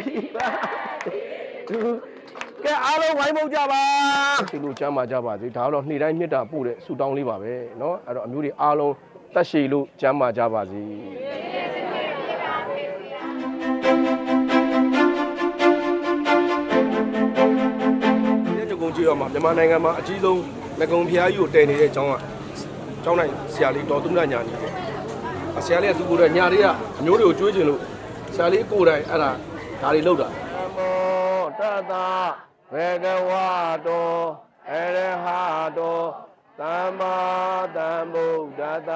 Happy birthday to ကဲအားလုံးဝိုင်းမုတ်ကြပါဒီလိုကျမ်းမာကြပါစေဒါကတော့နေ့တိုင်းမြတ်တာပို့တဲ့ဆူတောင်းလေးပါပဲเนาะအဲ့တော့အမျိုးတွေအားလုံးတက်ရှိလို့ကျမ်းမာကြပါစေဒီကြုံကြည့်ရမှာမြန်မာနိုင်ငံမှာအကြီးဆုံးငကုံဖျားကြီးကိုတည်နေတဲ့အကြောင်းကကျောင်းနိုင်ဆရာလေးတော်သူနာညာနေတယ်ဆရာလေးကသူကိုယ်တိုင်ညာလေးကအမျိုးတွေကိုကြွေးကျင်လို့ဆရာလေးကိုယ်တိုင်အဲ့ဒါ ဒါတွေလောက်တာမောတတဘေကဝတောအရဟတောသမ္မာသမ္ဗုဒ္ဓတ္တ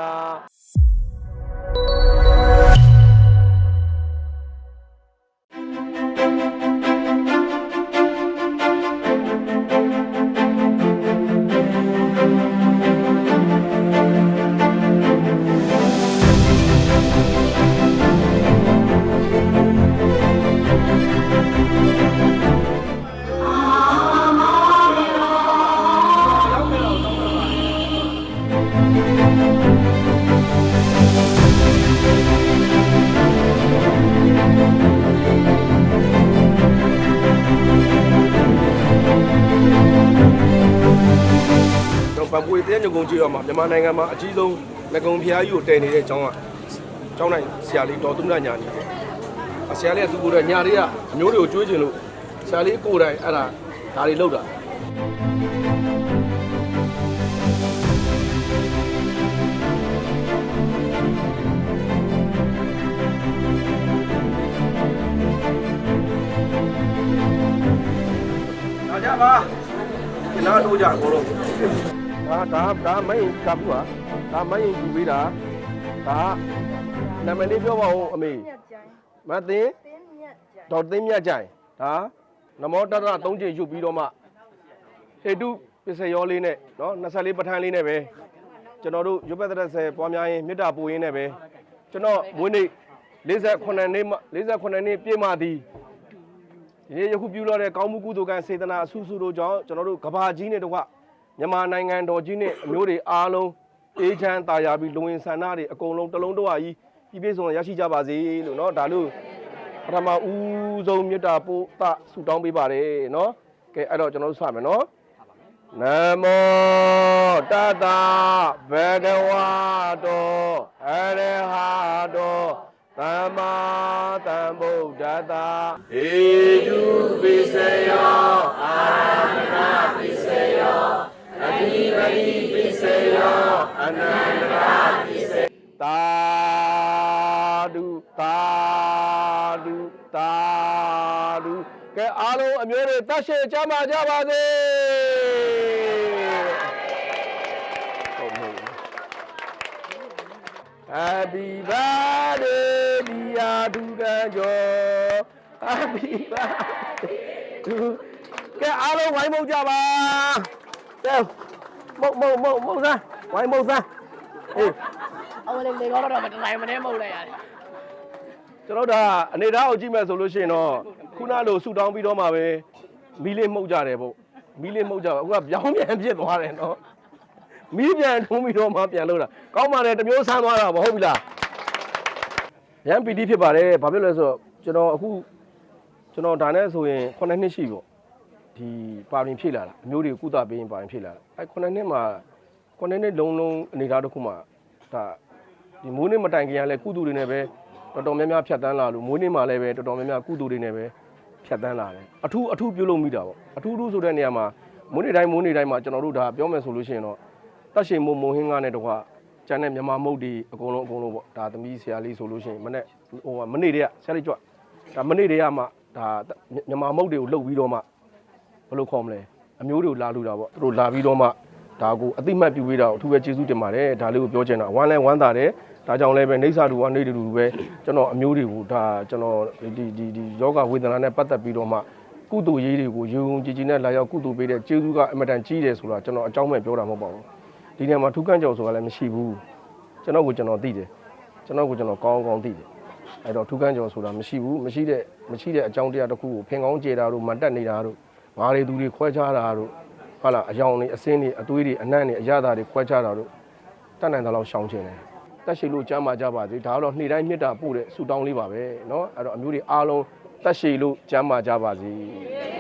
ဗပွေတဲ့ညုံကြည့်ရမှာမြန်မာနိုင်ငံမှာအကြီးဆုံးငကုံဖျားကြီးကိုတည်နေတဲ့အကြောင်းကကျောင်းနိုင်ဆရာလေးတော်သူနာညာနေတယ်ဆရာလေးကသူကိုယ်တိုင်ညာလေးကအမျိုးတွေကိုကြွေးကျင်လို့ဆရာလေးကိုယ်တိုင်အဲ့ဒါဒါတွေလောက်တာလာကြပါခဏတို့ကြအကုန်လုံး ဒါဒါဒါမင်းကပ်ဘူးဟာဒါမင်းယူပေးတာဒါနာမည်လေးပြောပါဦးအမေမြတ်ကြိုင်မသိန်းတင်းမြတ်ကြိုင်ဒေါ်သိန်းမြတ်ကြိုင်ဒါနမောတတရ၃ချိန်ယူပြီးတော့မှဟေတုပစ္စယောလေးနဲ့နော်24ပဋ္ဌာန်းလေးနဲ့ပဲကျွန်တော်တို့ရုပ်ပတ္တရဆယ်ပွားများရင်မေတ္တာပို့ရင်းနဲ့ပဲကျွန်တော်မွေးနေ့48နှစ်မှ48နှစ်ပြည့်မှသည်ဒီနေ့ယခုပြုလုပ်တဲ့ကောင်းမှုကုသိုလ်ကံစေတနာအဆူဆူတို့ကြောင့်ကျွန်တော်တို့ကဘာကြီးနဲ့တကွ မြန်မာနိုင်ငံတော်ကြီးနဲ့အမျိုးတွေအားလုံးအေးချမ်းသာယာပြီးလူဝင်ဆန္ဒတွေအကုန်လုံးတစ်လုံးတစ်ဝါကြီးပြည့်ပြည့်စုံစုံရရှိကြပါစေလို့เนาะဒါလို့ ပထမဦးဆုံးမေတ္တာပို့သဆုတောင်းပေးပါတယ်เนาะကဲအဲ့တော့ကျွန်တော်တို့စမယ်เนาะနမောတတဗဂဝတောအရဟတောသမ္မာသမ္ဗုဒ္ဓတ္တဧတုပိစယောအာရဏပိစယော အဓိပတိပိစယောအနန္တရာပိစသာဓုသာဓုသာဓုကဲအားလုံးအမျိုးတွေတတ်ရှိကြမှာကြပါစေဟုတ်မဟုတ် Happy birthday dear ဒုကံကျော် Happy birthday to ကဲအားလုံးဝိုင်းမုတ်ကြပါကဲ မုတ်မုတ်မုတ်မုတ်စမ်းဝိုင်းမုတ်စမ်းဟေးအမလေးလေတော့တော့မတိုင်းမနေမဟုတ်လိုက်ရတယ်ကျွန်တော်ဒါအနေထားကိုကြည့်မယ်ဆိုလို့ရှိရင်တော့ခုနလိုဆူတောင်းပြီးတော့မှပဲမီးလေးမှုတ်ကြတယ်ပေါ့မီးလေးမှုတ်ကြပါအခုကပြောင်းပြန်ဖြစ်သွားတယ်နော်မီးပြန်ထုံးပြီးတော့မှပြန်လို့တာကောင်းပါတယ်တစ်မျိုးဆန်းသွားတာမဟုတ်ဘူးလားရန်ပီတီဖြစ်ပါတယ်ဘာဖြစ်လဲဆိုတော့ကျွန်တော်အခုကျွန်တော်ဒါနဲ့ဆိုရင်9နှစ်ရှိပေါ့ ဒီပါရင်ဖြည့်လာတာအမျိုးတွေကုသပေးရင်ပါရင်ဖြည့်လာတာအဲ9နှစ်မှာ9နှစ်လုံးလုံးအနေထားတစ်ခုမှာဒါဒီမိုးနေ့မတိုင်ခင်ကလည်းကုသတွေနဲ့ပဲတော်တော်များများဖြတ်တန်းလာလို့မွေးနေ့မှာလည်းပဲတော်တော်များများကုသိုလ်တွေနဲ့ပဲဖြတ်တန်းလာတယ်အထူးအထူးပြုလုပ်မိတာပေါ့အထူးအထူးဆိုတဲ့နေရာမှာမွေးနေ့တိုင်းမွေးနေ့တိုင်းမှာကျွန်တော်တို့ဒါပြောမယ်ဆိုလို့ရှိရင်တော့တက်ရှိမုံမုံဟင်းကားနဲ့တကွာကျန်တဲ့မြန်မာမုတ်တွေအကုန်လုံးအကုန်လုံးပေါ့ဒါသမီးဆရာလေးဆိုလို့ရှိရင်မနေ့ဟိုကမနေ့တည်းကဆရာလေးကြွဒါမနေ့တည်းကမှဒါမြန်မာမုတ်တွေကိုလှုပ်ပြီးတော့မှ ဘယ်လိုခေါ်မလဲအမျိုးတွေကိုလာလူတာပေါ့သူတို့လာပြီးတော့မှဒါကိုအတိမတ်ပြုပေးတာကိုအထူးပဲကျေးဇူးတင်ပါတယ်ဒါလေးကိုပြောချင်တာဝမ်းလဲဝမ်းသာတယ်ဒါကြောင့်လည်းပဲနေဆာတူကနေတူတူပဲကျွန်တော်အမျိုးတွေကိုဒါကျွန်တော်ဒီဒီဒီယောဂဝေဒနာနဲ့ပတ်သက်ပြီးတော့မှကုသိုလ်ရေးတွေကိုယုံယုံကြည်ကြည်နဲ့လာရောက်ကုသိုလ်ပေးတဲ့ကျေးဇူးကအင်မတန်ကြီးတယ်ဆိုတာကျွန်တော်အကြောင်းမဲ့ပြောတာမဟုတ်ပါဘူးဒီနေရာမှာထူးကန့်ကြော်ဆိုတာလည်းမရှိဘူးကျွန်တော်ကိုကျွန်တော်သိတယ်ကျွန်တော်ကိုကျွန်တော်ကောင်းကောင်းသိတယ်အဲ့တော့ထူးကန့်ကြော်ဆိုတာမရှိဘူးမရှိတဲ့မရှိတဲ့အကြောင်းတရားတစ်ခုကိုဖင်ကောင်းကြေတာတို့မတက်နေတာတို့ ဘာတွေသူတွေခွဲခြားတာတို့ဟုတ်လားအယောင်တွေအစင်းတွေအသွေးတွေအနှံ့တွေအရသာတွေခွဲခြားတာတို့တတ်နိုင်တဲ့လောက်ရှောင်ကျင်တယ် တက်ရှိလို့ကျမ်းမာကြပါစေဒါကတော့နေ့တိုင်းမေတ္တာပို့တဲ့ဆုတောင်းလေးပါပဲเนาะအဲ့တော့အမျိုးတွေအားလုံးတ တက်ရှိလို့ကျမ်းမာကြပါစေ